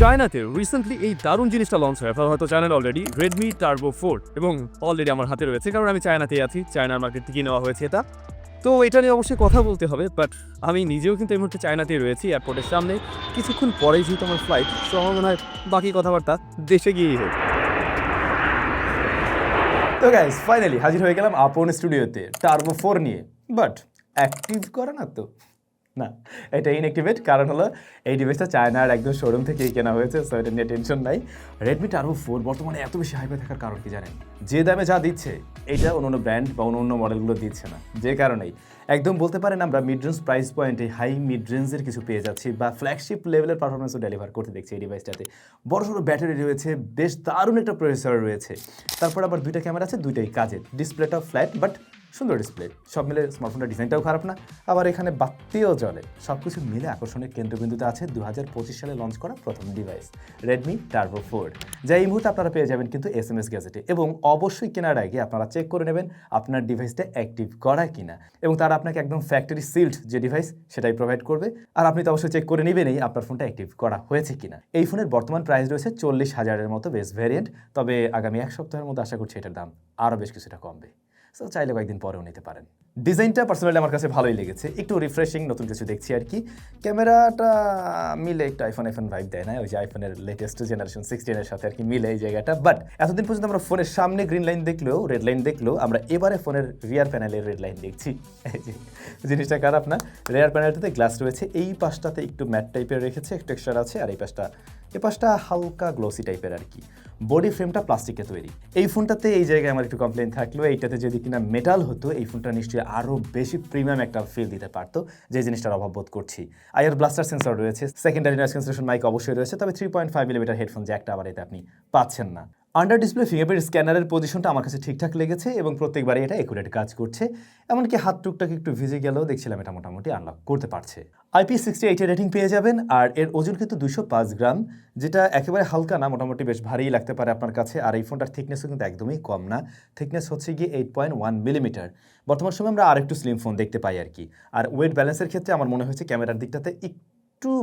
চায়নাতে রিসেন্টলি এই দারুণ জিনিসটা লঞ্চ হয়। হয়তো জানেন অলরেডি রেডমি টার্বো ফোর এবং অলরেডি আমার হাতে রয়েছে, কারণ আমি চায়নাতেই আছি, চায়নার মার্কেট থেকে নেওয়া হয়েছে এটা। তো এটা নিয়ে অবশ্যই কথা বলতে হবে বাট আমি নিজেও কিন্তু এই মুহূর্তে চায়নাতেই রয়েছি এয়ারপোর্টের সামনে। কিছুক্ষণ পরেই যেহেতু আমার ফ্লাইট তো আমার মনে হয় বাকি কথাবার্তা দেশে গিয়েই হোক। তো গাইস ফাইনালি হাজির হয়ে গেলাম আপন স্টুডিওতে টার্বো ফোর নিয়ে বাট অ্যাক্টিভ করে না তো? না, এটা ইনঅ্যাক্টিভেট কারণ হলো এই ডিভাইসটা চায়নার একদম শোরুম থেকেই কেনা হয়েছে সো এটা নিয়ে টেনশন নাই। রেডমি টার্বো ফোর বর্তমানে এত বেশি হাইপে থাকার কারণ কি জানেন? যে দামে যা দিচ্ছে, এটা অন্য অন্য ব্র্যান্ড বা অন্য অন্য মডেলগুলো দিচ্ছে না। যে কারণেই। একদম বলতে পারেন আমরা মিড রেঞ্জ প্রাইস পয়েন্টে হাই মিড রেঞ্জের কিছু পেয়ে যাচ্ছি বা ফ্ল্যাগশিপ লেভেলের পারফরমেন্সও ডেলিভার করতে দেখছি এই ডিভাইসটাতে বড় সড়ো ব্যাটারি রয়েছে, বেশ দারুণ একটা প্রসেসর রয়েছে। তারপর আবার দুইটা ক্যামেরা আছে, দুইটাই কাজের। ডিসপ্লেটা ফ্ল্যাট বাট সুন্দর ডিসপ্লে সব মিলে স্মার্টফোনটার ডিজাইনটাও খারাপ না। আবার এখানে বাত্তিও জ্বলে। সব কিছু মিলে আকর্ষণের কেন্দ্রবিন্দুতে আছে দু হাজার পঁচিশ সালে লঞ্চ করা প্রথম ডিভাইস রেডমি টার্বো ফোর যা এই মুহূর্তে আপনারা পেয়ে যাবেন কিন্তু এস এম এস গ্যাজেটে এবং অবশ্যই কেনার আগে আপনারা চেক করে নেবেন আপনার ডিভাইসটা অ্যাক্টিভ করা কিনা। এবং তারা আপনাকে একদম ফ্যাক্টরি সিল্ড যে ডিভাইস সেটাই প্রোভাইড করবে। আর আপনি তো অবশ্যই চেক করে নেবেনই আপনার ফোনটা অ্যাক্টিভ করা হয়েছে কিনা। এই ফোনের বর্তমান প্রাইস রয়েছে চল্লিশ হাজারের মতো বেস ভ্যারিয়েন্ট তবে আগামী এক সপ্তাহের মধ্যে আশা করছি এটার দাম আরও বেশ কিছুটা কমবে। সো চাইলে কয়েকদিন পরেও নিতে পারেন। ডিজাইনটা পার্সোনালি আমার কাছে ভালোই লেগেছে। একটু রিফ্রেশিং নতুন কিছু দেখছি আর কি। ক্যামেরাটা মিলে একটু আইফোন আইফোন ভাইব দেয় না। ওই যে আইফোনের লেটেস্ট জেনারেশন সিক্সটিনের সাথে আর কি মিলে এই জায়গাটা। বাট এতদিন পর্যন্ত আমরা ফোনের সামনে গ্রিন লাইন দেখলেও রেড লাইন দেখলেও, আমরা এবারে ফোনের রিয়ার প্যানেলের রেড লাইন দেখছি। জিনিসটা খারাপ না। রেয়ার প্যানেলটাতে গ্লাস রয়েছে। এই পাশটাতে একটু ম্যাট টাইপের রেখেছে টেক্সচার আছে। আর এই পাশটা এ পাশটা হালকা গ্লোসি টাইপের আর কি। বডি ফ্রেমটা প্লাস্টিকে তৈরি। এই ফোনটাতে এই জায়গায় আমার একটু কমপ্লেন থাকলেও এইটাতে যদি কিনা মেটাল হতো, এই ফোনটা নিশ্চয়ই আরও বেশি প্রিমিয়াম একটা ফিল দিতে পারতো, যে জিনিসটার অভাব বোধ করছি। আইয়ার ব্লাস্টার সেন্সর রয়েছে সেকেন্ডারি নয়েজ ক্যান্সেলেশন মাইক অবশ্যই রয়েছে, তবে three point five millimetre headphone জ্যাকটা আবার এতে আপনি পাচ্ছেন না। আন্ডার ডিসপ্লে ফিঙ্গারপ্রিন্ট স্ক্যানারের পজিশনটা আমার কাছে ঠিকঠাক লেগেছে এবং প্রত্যেকবারই এটা একুরেট কাজ করছে, এমনকি হাত টুকটাক একটু ভিজে গেলেও দেখছিলাম এটা মোটামুটি আনলক করতে পারছে। আইপি সিক্সটি এইটের রেটিং পেয়ে যাবেন, আর এর ওজন কিন্তু দুশো পাঁচ গ্রাম, যেটা একেবারে হালকা না, মোটামুটি বেশ ভারী লাগতে পারে আপনার কাছে, আর এই ফোনটার থিকনেসও কিন্তু একদমই কম না। থিকনেস হচ্ছে গিয়ে এইট পয়েন্ট ওয়ান মিলিমিটার বর্তমান সময় আমরা আরেকটু স্লিম ফোন দেখতে পাই আর কি। আর ওয়েট ব্যালেন্সের ক্ষেত্রে আমার মনে হয়েছে ক্যামেরার দিকটাতে একটু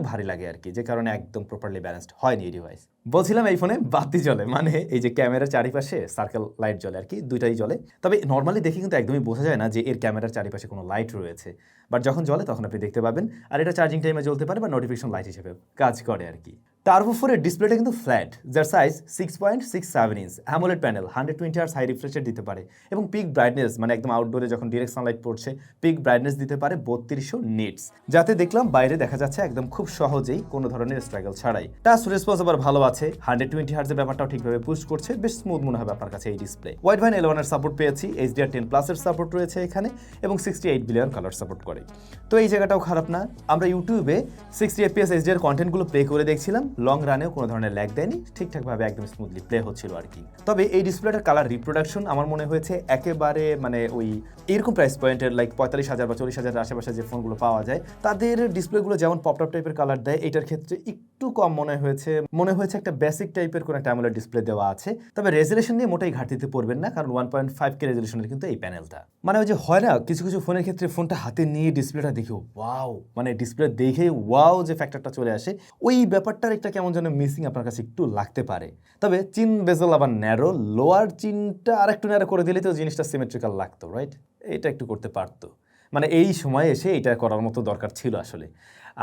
ভারী লাগে আর কি যে কারণে একদম প্রপারলি ব্যালেন্সড হয়নি এই ডিভাইস বলছিলাম এই ফোনে বাতি জ্বলে মানে এই যে ক্যামেরার চারিপাশে সার্কেল লাইট জ্বলে আর কি দুইটাই জ্বলে। তবে নর্মালি দেখে কিন্তু একদমই বোঝা যায় না যে এর ক্যামেরার চারিপাশে কোনো লাইট রয়েছে। বাট যখন জলে তখন আপনি দেখতে পাবেন, আর এটা চার্জিং টাইমে জ্বলতে পারে বা নোটিফিকেশন লাইট হিসেবে কাজ করে আর কি টার্বো ফোরের ডিসপ্লেটা কিন্তু ফ্ল্যাট যার size six point six seven inch AMOLED panel hundred twenty hertz high refresh rate দিতে পারে এবং পিক ব্রাইটনেস মানে একদম আউটডোরে যখন ডিরেক্ট সানলাইট পড়ছে পিক ব্রাইটনেস দিতে পারে বত্রিশশো নিটস যাতে দেখলাম বাইরে দেখা যাচ্ছে একদম খুব সহজেই কোনো ধরনের স্ট্রাগল ছাড়াই। টাচ রেসপন্স আবার ভালো আছে হান্ড্রেড টোয়েন্টি হার্জের ব্যাপারটাও ঠিকভাবে পুশ করছে, বেশ স্মুথ মনে হবে আপনার কাছে এই ডিসপ্লে ওয়াইড ভাইন এলেভেনের সাপোর্ট পেয়েছি এইচডিআর টেন প্লাসের সাপোর্ট রয়েছে এখানে এবং sixty eight billion colour support করে। তো এই জায়গাটাও খারাপ না, আমরা ইউটিউবে সিক্সটি এফপিএস এইচডিআর কন্টেন্টগুলো প্লে করে দেখছিলাম লং রানেও কোনো ধরনের ল্যাগ দেয়নি, ঠিকঠাকভাবে একদম স্মুথলি প্লে হচ্ছিল আর কি। তবে এই ডিসপ্লেটার কালার রিপ্রোডাকশন আমার মনে হয়েছে একেবারে মানে ওই এরকম প্রাইস পয়েন্টের লাইক পঁয়তাল্লিশ হাজার বা চল্লিশ হাজার আশেপাশে যে ফোনগুলো পাওয়া যায়, তাদের ডিসপ্লেগুলো যেমন পপটপ টাইপের কালার দেয়, এটার ক্ষেত্রে একটু কম মনে হয়েছে। মনে হয়েছে একটা বেসিক টাইপের কোনো একটা অ্যামোলেড ডিসপ্লে দেওয়া আছে। তবে রেজুলেশন নিয়ে মোটাই ঘাটতিতে পড়বেন না, কারণ ওয়ান পয়েন্ট ফাইভ কে রেজুলেশনের কিন্তু এই প্যানেলটা মানে ওই যে হয় না, কিছু কিছু ফোনের ক্ষেত্রে ফোনটা হাতে নিয়ে ডিসপ্লেটা দেখে ওয়াও মানে ডিসপ্লে দেখে ওয়াও যে ফ্যাক্টরটা চলে আসে। ওই ব্যাপারটার একটা কেমন যেন মিসিং আপনার কাছে একটু লাগতে পারে। তবে চিন বেজল আবার ন্যারো লোয়ার চিনটা আর একটু ন্যারো করে দিলে তো জিনিসটা সিমেট্রিক্যাল লাগতো রাইট এটা একটু করতে পারতো। মানে এই সময় এসে এটা করার মতো দরকার ছিল আসলে।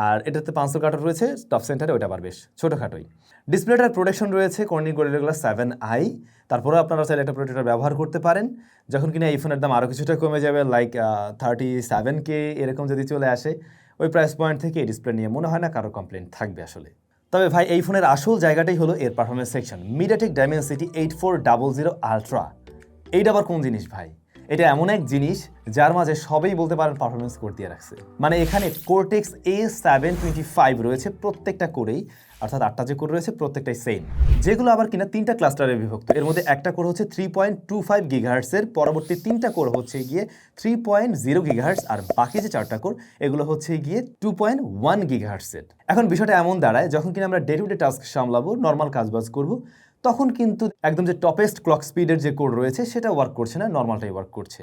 আর এটাতে পাঁচশো কাটার রয়েছে টপ সেন্টারে ওটা আবার বেশ ছোটোখাটোই। ডিসপ্লেটার প্রোটেকশন রয়েছে কর্নি গোরিলা সেভেন আই তারপরেও আপনারা চাইলে একটা প্রোটেক্টর ব্যবহার করতে পারেন। যখন কিনা এই ফোনের দাম আরও কিছুটা কমে যাবে লাইক থার্টি সেভেন কে এরকম যদি চলে আসে, ওই প্রাইস পয়েন্ট থেকে এই ডিসপ্লে নিয়ে মনে হয় না কারও কমপ্লেন থাকবে আসলে। তবে ভাই, এই ফোনের আসল জায়গাটাই হলো এর performance section MediaTek Dimensity eight four double zero ultra এইটা আবার কোন জিনিস ভাই? এটা এমন এক জিনিস যার মাঝে সবই বলতে পারেন পারফরমেন্স কোর দিয়ে রাখছে। মানে এখানে Cortex A seven twenty five রয়েছে প্রত্যেকটা কোরেই, অর্থাৎ আটটা যে কোর রয়েছে প্রত্যেকটাই সেম যেগুলো আবার কিনা তিনটা ক্লাস্টারে বিভক্ত। এর মধ্যে একটা কোর হচ্ছে থ্রি পয়েন্ট টু ফাইভ গিগাহার্টসের পরবর্তী তিনটা কোর হচ্ছে গিয়ে থ্রি পয়েন্ট জিরো গিগাহার্টস আর বাকি যে চারটা কোর এগুলো হচ্ছে গিয়ে টু পয়েন্ট ওয়ান গিগাহার্টসের এখন বিষয়টা এমন দাঁড়ায়, যখন কিনা আমরা ডে টু ডে টাস্ক সামলাবো নর্মাল কাজবাজ করব তখন কিন্তু একদম যে টপেস্ট ক্লক স্পিডের যে কোড রয়েছে, সেটা ওয়ার্ক করছে না নর্মালটাই ওয়ার্ক করছে।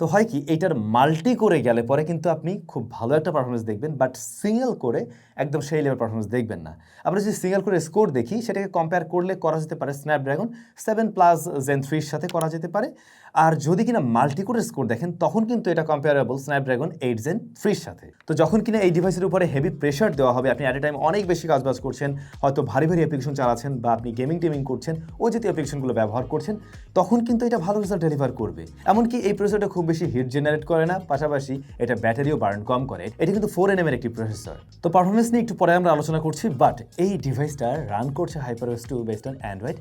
তো হয় কি এইটার মাল্টি করে গেলে পরে কিন্তু আপনি খুব ভালো একটা পারফরমেন্স দেখবেন বাট সিঙ্গেল করে একদম সেই লেভেল পারফরমেন্স দেখবেন না। আমরা যদি সিঙ্গেল করে স্কোর দেখি, সেটাকে কম্পেয়ার করলে করা যেতে পারে স্ন্যাপড্রাগন সেভেন প্লাস জেন থ্রির সাথে করা যেতে পারে। আর যদি কিনা মাল্টি করে স্কোর দেখেন, তখন কিন্তু এটা কম্পেয়ারেবল স্ন্যাপড্রাগন এইট জেন থ্রির সাথে। তো যখন কিনা এই ডিভাইসের উপরে হেভি প্রেশার দেওয়া হবে, আপনি অ্যাট এ টাইম অনেক বেশি কাজবাজ করছেন, হয়তো ভারী ভারী অ্যাপ্লিকেশন চালাচ্ছেন বা আপনি গেমিং টেমিং করছেন ওই জাতীয় অ্যাপ্লিকেশনগুলো ব্যবহার করছেন, তখন কিন্তু এটা ভালো রেজাল্ট ডেলিভার করবে। এমনকি এই প্রসেসরটা খুব বেশি হিট জেনারেট করে না, পাশাপাশি এটা ব্যাটারিও বার্ন কম করে। এটা কিন্তু ফোর এন এর একটি প্রসেসর। তো পারফরমেন্স নিয়ে একটু পরে আমরা আলোচনা করছি বাট এই ডিভাইসটা রান করছে HyperOS two based on Android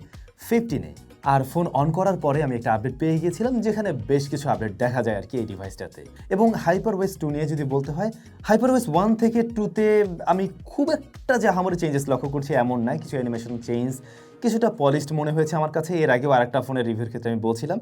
ফিফটিনে আর ফোন অন করার পরে আমি একটা আপডেট পেয়ে গিয়েছিলাম, যেখানে বেশ কিছু আপডেট দেখা যায় আর কি এই ডিভাইসটাতে এবং হাইপারওয়েস টু নিয়ে যদি বলতে হয় হাইপারওয়েস ওয়ান থেকে টুতে আমি খুব একটা যে আমার চেঞ্জেস লক্ষ্য করছি এমন না, কিছু অ্যানিমেশন চেঞ্জ কিছুটা পলিশড মনে হয়েছে আমার কাছে। এর আগেও আরেকটা ফোনের রিভিউর ক্ষেত্রে আমি বলছিলাম।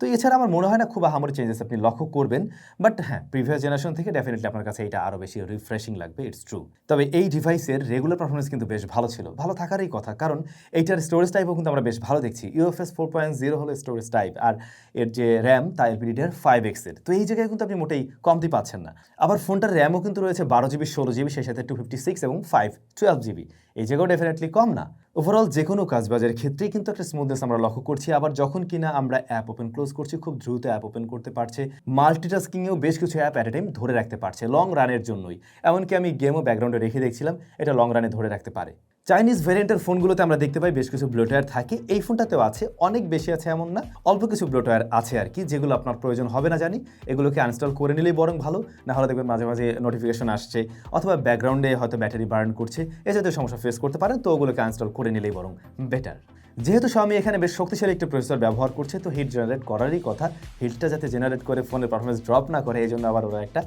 তো এছাড়া আমার মনে হয় না, খুব আহামরি চেঞ্জেস আপনি লক্ষ্য করবেন। বাট হ্যাঁ প্রিভিয়াস জেনারেশন থেকে ডেফিনেটলি আপনার কাছে এটা আরও বেশি রিফ্রেশিং লাগবে ইটস ট্রু তবে এই ডিভাইসের রেগুলার পারফরমেন্স কিন্তু বেশ ভালো ছিল। ভালো থাকারই কথা, কারণ এইটার স্টোরেজ টাইপও কিন্তু আমরা বেশ ভালো দেখছি। ইউএফএস ফোর পয়েন্ট জিরো হলো স্টোরেজ টাইপ আর এর যে র্যাম তা এলপিডিটার ফাইভ এক্সের তো এই জায়গায় কিন্তু আপনি মোটেই কমতি পাচ্ছেন না। আবার ফোনটার র্যামও কিন্তু রয়েছে বারো জিবি ষোলো জিবি সেই সাথে টু ফিফটি সিক্স এবং ফাইভ টুয়েলভ জিবি এই জায়গাও ডেফিনেটলি কম না। ওভারঅল যে কোনো কাজবাজের ক্ষেত্রেই কিন্তু একটা স্মুথনেস আমরা লক্ষ্য করছি। আবার যখন কিনা আমরা অ্যাপ ওপেন ক্লোজ করছি, খুব দ্রুত অ্যাপ ওপেন করতে পারছে। মাল্টিটাস্কিংয়েও বেশ কিছু অ্যাপ অ্যাট এ টাইম ধরে রাখতে পারছে লং রানের জন্যই। এমনকি আমি গেমও ব্যাকগ্রাউন্ডে রেখে দেখছিলাম, এটা লং রানে ধরে রাখতে পারে। চাইনিজ ভ্যারিয়েন্টের ফোনগুলোতে আমরা দেখতে পাই বেশ কিছু ব্লোটওয়্যার থাকে। এই ফোনটাতেও আছে, অনেক বেশি আছে এমন না, অল্প কিছু ব্লোটওয়্যার আছে আর কি, যেগুলো আপনার প্রয়োজন হবে না জানি। এগুলোকে আনস্টল করে নিলেই বরং ভালো না হলে দেখবেন মাঝে মাঝে নোটিফিকেশন আসছে, অথবা ব্যাকগ্রাউন্ডে হয়তো ব্যাটারি বার্ন করছে, এ জাতীয় সমস্যা ফেস করতে পারেন, তো ওগুলোকে আনস্টল করে নিলেই বরং বেটার যেহেতু Xiaomi এখানে বেশ শক্তিশালী একটি প্রসেসর ব্যবহার করছে, তো হিট জেনারেট করারই কথা। হিটটা যাতে জেনারেট করে ফোনের পারফরমেন্স ড্রপ না করে, এই জন্য আবার ওরা একটা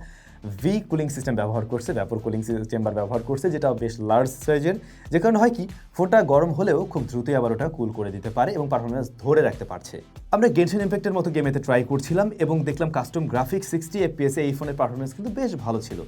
ভি কুলিং সিস্টেম ব্যবহার করছে ব্যাপক কুলিং চেম্বার ব্যবহার করছে, যেটা বেশ লার্জ সাইজের যে কারণে হয় কি ফোনটা গরম হলেও খুব দ্রুতই আবার ওটা কুল করে দিতে পারে এবং পারফরমেন্স ধরে রাখতে পারছে। আমরা গেনশন ইম্প্যাক্টের মতো গেমেতে ট্রাই করছিলাম এবং দেখলাম কাস্টম গ্রাফিক সিক্সটি এফপিএস এই ফোনের পারফরমেন্স কিন্তু বেশ ভালো ছিল।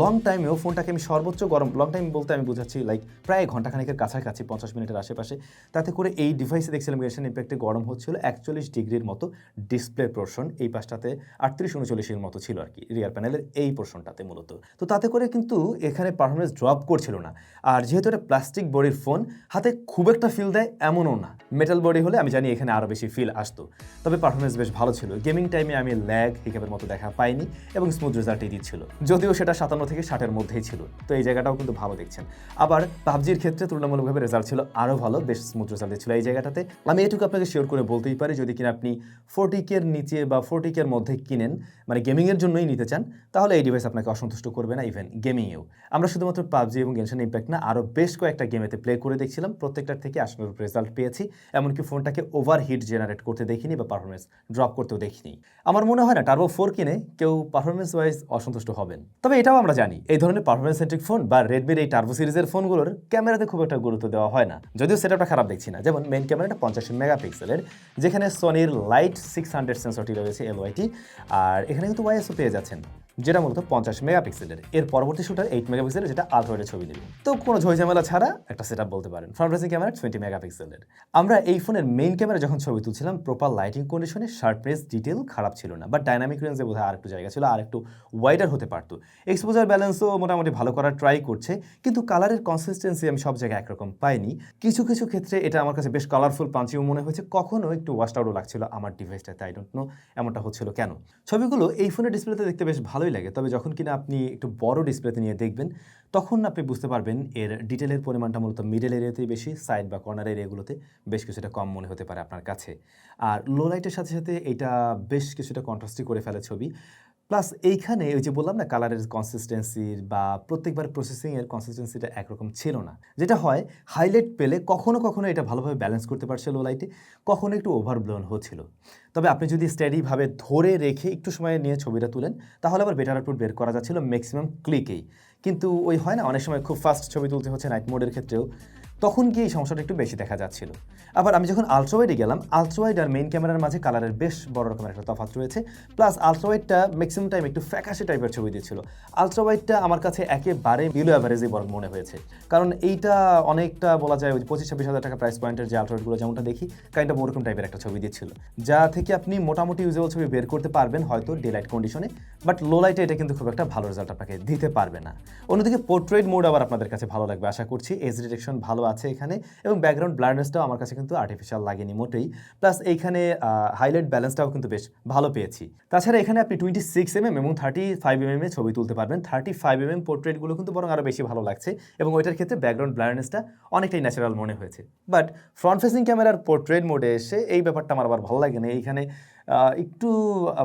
লং টাইমেও ফোনটাকে আমি সর্বোচ্চ গরম লং টাইম বলতে আমি বোঝাচ্ছি লাইক প্রায় ঘন্টাখানেকের কাছাকাছি, পঞ্চাশ মিনিটের আশেপাশে। তাতে করে এই ডিভাইসে দেখছিলাম গেনশন ইম্প্যাক্টে গরম হচ্ছিল একচল্লিশ ডিগ্রির মতো ডিসপ্লে পোর্শন এই পাশটাতে আটত্রিশ উনচল্লিশের মতো ছিল আর কি রিয়ার প্যানেলের এই পোর্শনটাতে মূলত। তো তাতে করে কিন্তু এখানে পারফরমেন্স ড্রপ করছিল না। আর যেহেতু এটা প্লাস্টিক বডির ফোন হাতে খুব একটা ফিল দেয় এমনও না। মেটাল বডি হলে আমি জানি এখানে আরও বেশি ফিল আসতো। তবে পারফরমেন্স বেশ ভালো ছিল। গেমিং টাইমে আমি ল্যাগ হিকাপের মতো দেখা পাইনি এবং স্মুথ রেজাল্টই দিচ্ছিল। যদিও সেটা সাতান্ন থেকে ষাটের মধ্যেই ছিল, তো এই জায়গাটাও কিন্তু ভালো দেখছেন। আবার পাবজির ক্ষেত্রে তুলনামূলকভাবে রেজাল্ট ছিল আরও ভালো, বেশ স্মুথ রেজাল্ট ছিল এই জায়গাটাতে। আমি এটুকু আপনাকে শিওর করে বলতেই পারি, যদি কিনা আপনি ফোরটি কের নিচে বা ফোরটি কের মধ্যে কিনেন মানে গেমিংয়ের জন্যই নিতে চান, তাহলে এই ডিভাইস আপনাকে অসন্তুষ্ট করবে না ইভেন গেমিংয়েও আমরা শুধুমাত্র পাবজি এবং গেনশন ইম্প্যাক্ট না, আরও বেশ কয়েকটা গেমেতে প্লে করে দেখছিলাম, প্রত্যেকটার থেকে আশানুরূপ রেজাল্ট পেয়েছি, এমনকি ফোনটাকে ওভার হিট জেনারেট করতে দেখিনি বা পারফরমেন্স ড্রপ করতেও দেখিনি। আমার মনে হয় না টার্বো ফোর কিনে কেউ পারফরমেন্স ওয়াইজ অসন্তুষ্ট হবেন। তবে এটাও আমরা জানি, এই ধরনের পারফরমেন্স সেন্ট্রিক ফোন বা রেডমির এই টার্বো সিরিজের ফোনগুলোর ক্যামেরাতে খুব একটা গুরুত্ব দেওয়া হয় না। যদিও সেটআপটা খারাপ দেখছি না। যেমন মেন ক্যামেরাটা পঞ্চাশ মেগাপিক্সেলের যেখানে সোনির লাইট সিক্স হান্ড্রেড সেন্সরটি রয়েছে এলওয়াইটি আর এখানে কিন্তু ওয়াইএসও পেয়ে যাচ্ছেন। যেটা মূলত পঞ্চাশ মেগাপিক্সেলের। এর পরবর্তী শুটার এইট মেগাপিক্সেলের, যেটা আলট্রাওয়াইডের ছবি নেবে। তো কোনো ঝামেলা ছাড়া একটা সেট বলতে পারেন। ফ্রন্ট ফেসিং ক্যামেরা টোয়েন্টি মেগাপিক্সেলের। আমরা এই ফোনের মেইন ক্যামেরা যখন ছবি তুলছিলাম প্রপার লাইটিং কন্ডিশনে শার্পনেস ডিটেল খারাপ ছিল না। বাট ডাইনামিক রেঞ্জে বোধহয় আর একটু জায়গা ছিল আর একটু ওয়াইডার হতে পারতো। এক্সপোজার ব্যালেন্সও মোটামুটি ভালো করার ট্রাই করছে। কিন্তু কালারের কনসিস্টেন্সি আমি সব জায়গায় একরকম পাইনি। কিছু কিছু ক্ষেত্রে এটা আমার কাছে বেশ কালারফুল পাঞ্চিও মনে হয়েছে। কখনো একটু ওয়াস্ট আউটও লাগছিল আমার ডিভাইসটাতে আই ডোন্ট নো এমনটা হচ্ছিল কেন। ছবিগুলো এই ফোনের ডিসপ্লেতে দেখতে বেশ ভালোই লাগে। তবে যখন কিনা আপনি একটু বড় ডিসপ্লেতে নিয়ে দেখবেন, তখন আপনি বুঝতে পারবেন এর ডিটেলের পরিমাণটা মূলত মিডল এরিয়াতেই বেশি সাইড বা কর্নার এরিয়াগুলোতে বেশ কিছুটা কম মনে হতে পারে আপনার কাছে। আর লো লাইটের সাথে সাথে এটা বেশ কিছুটা কন্ট্রাস্টই করে ফেলে ছবি। প্লাস এইখানে ওই যে বললাম না কালারের কনসিস্টেন্সির বা প্রত্যেকবার প্রসেসিংয়ের কনসিস্টেন্সিটা একরকম ছিল না। যেটা হয় হাইলাইট পেলে কখনো কখনো এটা ভালোভাবে ব্যালেন্স করতে পারছে লো লাইটে কখনো একটু ওভারব্লোন হচ্ছিল। তবে আপনি যদি স্টেডিভাবে ধরে রেখে একটু সময় নিয়ে ছবিটা তুলেন, তাহলে আবার বেটার আউটপুট বের করা যাচ্ছিল ম্যাক্সিমাম ক্লিকেই কিন্তু ওই হয় না, অনেক সময় খুব ফাস্ট ছবি তুলতে হচ্ছে নাইট মোডের ক্ষেত্রেও। তখন গিয়ে এই সমস্যাটা একটু বেশি দেখা যাচ্ছিল। আবার আমি যখন আলট্রাওয়াইডে গেলাম আলট্রাওয়াইড আর মেইন ক্যামেরার মাঝে কালারের বেশ বড় রকমের একটা তফাৎ রয়েছে। প্লাস আলট্রাওয়াইডটা ম্যাক্সিমাম টাইম একটু ফ্যাকাশে টাইপের ছবি দিচ্ছিল। আলট্রাওয়াইডটা আমার কাছে একেবারে বিলো অ্যাভারেজই বরং মনে হয়েছে। কারণ এইটা অনেকটা বলা যায় ওই পঁচিশ ছাব্বিশ হাজার টাকা প্রাইস পয়েন্টের যে আলট্রাওয়াইডগুলো যেমনটা দেখি কাইন্ড অফ ওরকম টাইপের একটা ছবি দিচ্ছিল। যা থেকে আপনি মোটামুটি ইউজেবল ছবি বের করতে পারবেন হয়তো ডে লাইট কন্ডিশনে বাট লো লাইটে এটা কিন্তু খুব একটা ভালো রেজাল্ট আপনাকে দিতে পারবে না। অন্যদিকে পোর্ট্রেট মোড আবার আপনাদের কাছে ভালো লাগবে, আশা করছি এজ ডিটেকশন ভালো আছে এখানে এবং ব্যাকগ্রাউন্ড ব্লাইন্ডনেসটাও আমার কাছে কিন্তু আর্টিফিশিয়াল লাগেনি মোটেই। প্লাস এইখানে হাইলাইট ব্যালেন্সটাও কিন্তু বেশ ভালো পেয়েছি। তাছাড়া এখানে আপনি টোয়েন্টি সিক্স এমএম এবং থার্টি ফাইভ এমএম এ ছবি তুলতে পারবেন। থার্টি ফাইভ এমএম পোর্ট্রেটগুলো কিন্তু বরং আরও বেশি ভালো লাগছে এবং ওইটার ক্ষেত্রে ব্যাকগ্রাউন্ড ব্লাইন্ডনেসটা অনেকটাই ন্যাচারাল মনে হয়েছে। বাট ফ্রন্ট ফেসিং ক্যামেরার পোর্ট্রেট মোডে এসে এই ব্যাপারটা আমার আবার ভালো লাগে না। এইখানে একটু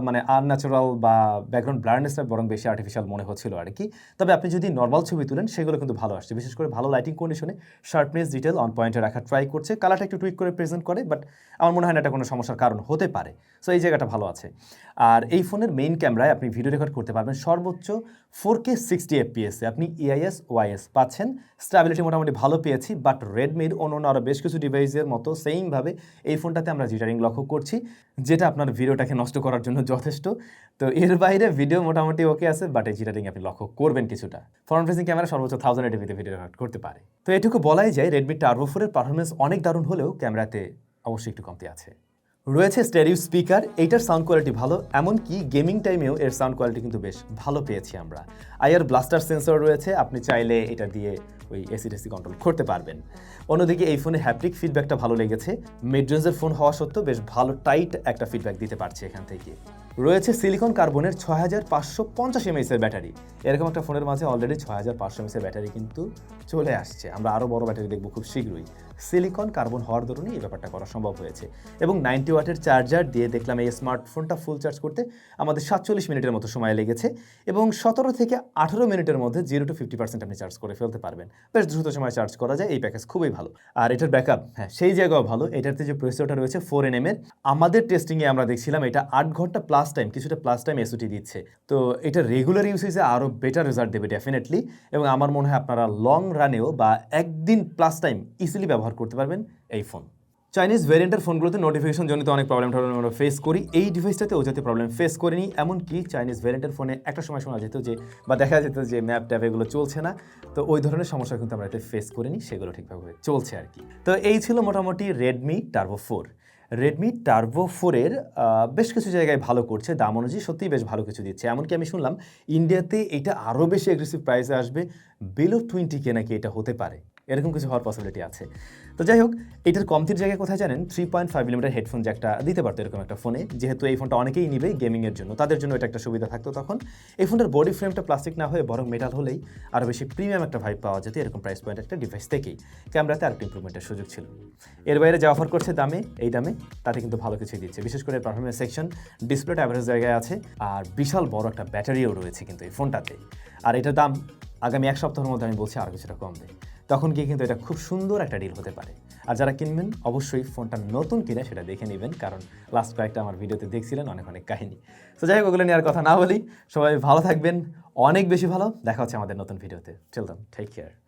মানে আনন্যাচারাল বা ব্যাকগ্রাউন্ড ব্লাইন্ডনেসটা বরং বেশি আর্টিফিশিয়াল মনে হচ্ছিল আর কি। তবে আপনি যদি নর্মাল ছবি তুলেন, সেগুলো কিন্তু ভালো আসছে। বিশেষ করে ভালো লাইটিং কন্ডিশনে শার্পনেস ডিটেল অন পয়েন্টে রাখার ট্রাই করছে। কালারটা একটু টুইক করে প্রেজেন্ট করে বাট আমার মনে হয় না এটা কোনো সমস্যার কারণ হতে পারে। সো এই জায়গাটা ভালো আছে। আর এই ফোনের মেইন ক্যামেরায় আপনি ভিডিও রেকর্ড করতে পারবেন সর্বোচ্চ ফোর কে সিক্সটি এফপিএসে আপনি ইআইএস ওয়াইএস পাচ্ছেন। স্ট্যাবিলিটি মোটামুটি ভালো পেয়েছি বাট রেডমির অন্য অন্য আরও বেশ কিছু ডিভাইসের মতো সেমভাবে এই ফোনটাতে আমরা জিটারিং লক্ষ্য করছি, যেটা আপনার ভিডিওটাকে নষ্ট করার জন্য যথেষ্ট। তো এর বাইরে ভিডিও মোটামুটি ওকে আছে বাট এই জিটারিং আপনি লক্ষ্য করবেন কিছুটা। ফ্রন্ট ফেসিং ক্যামেরা সর্বোচ্চ থাউজেন্ড এটিভিতে ভিডিও রেকর্ড করতে পারে। তো এটুকু বলাই যায় রেডমি টার্বো ফোরের পারফরমেন্স অনেক দারুণ হলেও ক্যামেরাতে অবশ্যই একটু কমতি আছে। রয়েছে স্টেরিও স্পিকার, এইটার সাউন্ড কোয়ালিটি ভালো, এমনকি গেমিং টাইমেও এর সাউন্ড কোয়ালিটি কিন্তু বেশ ভালো পেয়েছি আমরা। আইআর ব্লাস্টার সেন্সর রয়েছে, আপনি চাইলে এটা দিয়ে ওই এসি টেসি কন্ট্রোল করতে পারবেন। অন্যদিকে এই ফোনে হ্যাপটিক ফিডব্যাকটা ভালো লেগেছে। মিড রেঞ্জের ফোন হওয়া সত্ত্বেও বেশ ভালো টাইট একটা ফিডব্যাক দিতে পারছে এখান থেকে। রয়েছে সিলিকন কার্বনের ছয় হাজার পাঁচশো পঞ্চাশ এমএসের ব্যাটারি এরকম একটা ফোনের মাঝে অলরেডি ছয় হাজার পাঁচশো এমএসের ব্যাটারি কিন্তু চলে আসছে। আমরা আরও বড় ব্যাটারি দেখব খুব শীঘ্রই। সিলিকন কার্বন হওয়ার দরুনই এই ব্যাপারটা করা সম্ভব হয়েছে। এবং নাইনটি ওয়াটের চার্জার দিয়ে দেখলাম এই স্মার্টফোনটা ফুল চার্জ করতে আমাদের সাতচল্লিশ মিনিটের মতো সময় লেগেছে এবং সতেরো থেকে আঠেরো মিনিটের মধ্যে জিরো টু ফিফটি পার্সেন্ট আপনি চার্জ করে ফেলতে পারবেন। বেশ দ্রুত সময় চার্জ করা যায়, এই প্যাকেজ খুবই ভালো। আর এটার ব্যাকআপ হ্যাঁ সেই জায়গাও ভালো। এটাতে যে প্রসেসরটা রয়েছে ফোর এন এম এর, আমাদের টেস্টিংয়ে আমরা দেখছিলাম এটা আট ঘণ্টা প্লাস টাইম কিছুটা প্লাস টাইম এসওটি দিচ্ছে। তো এটা রেগুলার ইউসেজে আরও বেটার রেজাল্ট দেবে ডেফিনেটলি এবং আমার মনে হয় আপনারা লং রানেও বা একদিন প্লাস টাইম ইজিলি ব্যবহার করতে পারবেন এই ফোন চাইনিজ ভ্যারিয়েন্টের ফোনগুলোতে নোটিফিকেশন জনিত অনেক প্রবলেম আমরা ফেস করি। এই ডিভাইসটাতে ও যাতে প্রবলেম ফেস করিনি, এমনকি চাইনিজ ভ্যারিয়েন্টের ফোনে একটা সময় শোনা যেত যে, বা দেখা যেত যে ম্যাপ ট্যাপ এগুলো চলছে না। তো ওই ধরনের সমস্যা কিন্তু আমরা এতে ফেস করিনি, সেগুলো ঠিকভাবে চলছে আর কি। তো এই ছিল মোটামুটি Redmi Turbo four Redmi Turbo ফোরের বেশ কিছু জায়গায় ভালো করছে, দাম অনুযায়ী সত্যিই বেশ ভালো কিছু দিচ্ছে। এমনকি আমি শুনলাম ইন্ডিয়াতে এটা আরও বেশি অ্যাগ্রেসিভ প্রাইসে আসবে বিলো টোয়েন্টি কে নাকি এটা হতে পারে। এরকম কিছু হওয়ার পসিবিলিটি আছে। তো যাই হোক, এটার কমতির জায়গায় কোথায় জানেন? Three point five millimetre headphone জ্যাকটা দিতে পারতো এরকম একটা ফোনে যেহেতু এই ফোনটা অনেকেই নিবে গেমিংয়ের জন্য। তাদের জন্য এটা একটা সুবিধা থাকতো তখন। এই ফোনটার বডি ফ্রেমটা প্লাস্টিক না হয়ে বরং মেটাল হলেই আরও বেশি প্রিমিয়াম একটা ভাইব পাওয়া যেত এরকম প্রাইস পয়েন্ট একটা ডিভাইস থেকেই। ক্যামেরাতে আরেকটা ইম্প্রুভমেন্টের সুযোগ ছিল। এর বাইরে যা অফার করছে দামে, এই দামে তাতে কিন্তু ভালো কিছুই দিচ্ছে। বিশেষ করে পারফরমেন্স সেকশন ডিসপ্লেটা অ্যাভারেজ জায়গায় আছে। আর বিশাল বড় একটা ব্যাটারিও রয়েছে কিন্তু এই ফোনটাতে আর এটার দাম আগামী এক সপ্তাহের মধ্যে আমি বলছি আরও কিছুটা কমবে। তখন গিয়ে কিন্তু এটা খুব সুন্দর একটা ডিল হতে পারে। আর যারা কিনবেন, অবশ্যই ফোনটা নতুন কিনে সেটা দেখে নেবেন, কারণ লাস্ট কয়েকটা আমার ভিডিওতে দেখছিলেন অনেক অনেক কাহিনী। তো যাই হোক, ওগুলো নিয়ে আর কথা না বলি। সবাই ভালো থাকবেন, অনেক বেশি ভালো। দেখা হচ্ছে আমাদের নতুন ভিডিওতে। চলতাম টেক কেয়ার